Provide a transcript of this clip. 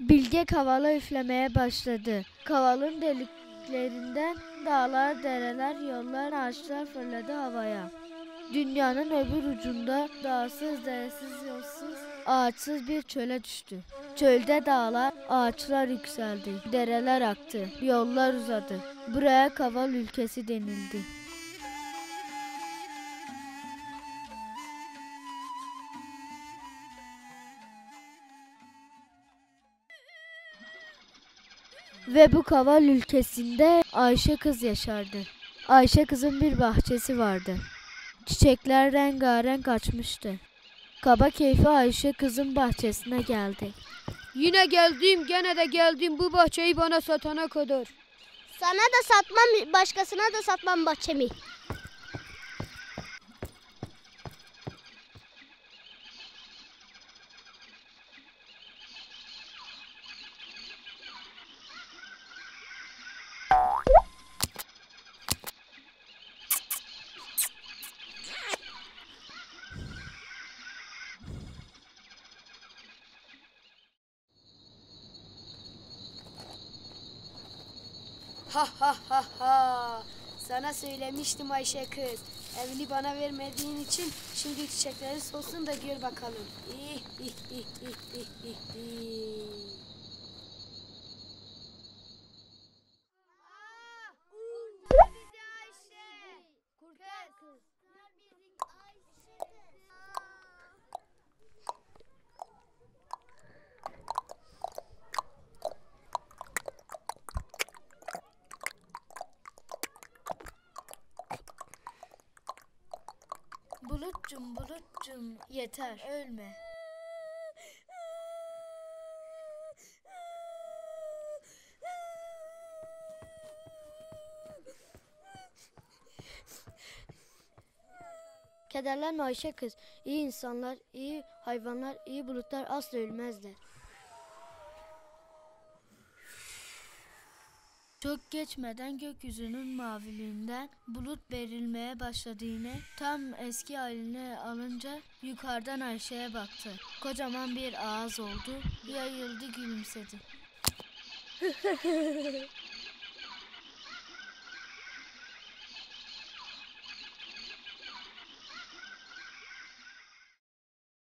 Bilge kavala üflemeye başladı. Kavalın deliklerinden dağlar, dereler, yollar, ağaçlar fırladı havaya. Dünyanın öbür ucunda dağsız, deresiz, yolsuz, ağaçsız bir çöle düştü. Çölde dağlar, ağaçlar yükseldi, dereler aktı, yollar uzadı. Buraya kaval ülkesi denildi. Ve bu kaval ülkesinde Ayşe kız yaşardı. Ayşe kızın bir bahçesi vardı. Çiçekler rengarenk açmıştı. Kaba keyfi Ayşe kızın bahçesine geldi. Yine geldim, gene de geldim bu bahçeyi bana satana kadar. Sana da satmam, başkasına da satmam bahçemi. Ha ha ha ha. Sana söylemiştim Ayşe kız. Evini bana vermediğin için şimdi çiçekleri solsun da gör bakalım. İh, ih, ih, ih, ih, ih, ih. Bulutcum bulutcum yeter ölme. Kederlenme Ayşe kız. İyi insanlar, iyi hayvanlar, iyi bulutlar asla ölmezler. Çok geçmeden gökyüzünün maviliğinden bulut verilmeye başladı yine. Tam eski haline alınca yukarıdan Ayşe'ye baktı. Kocaman bir ağız oldu, yayıldı gülümsedi.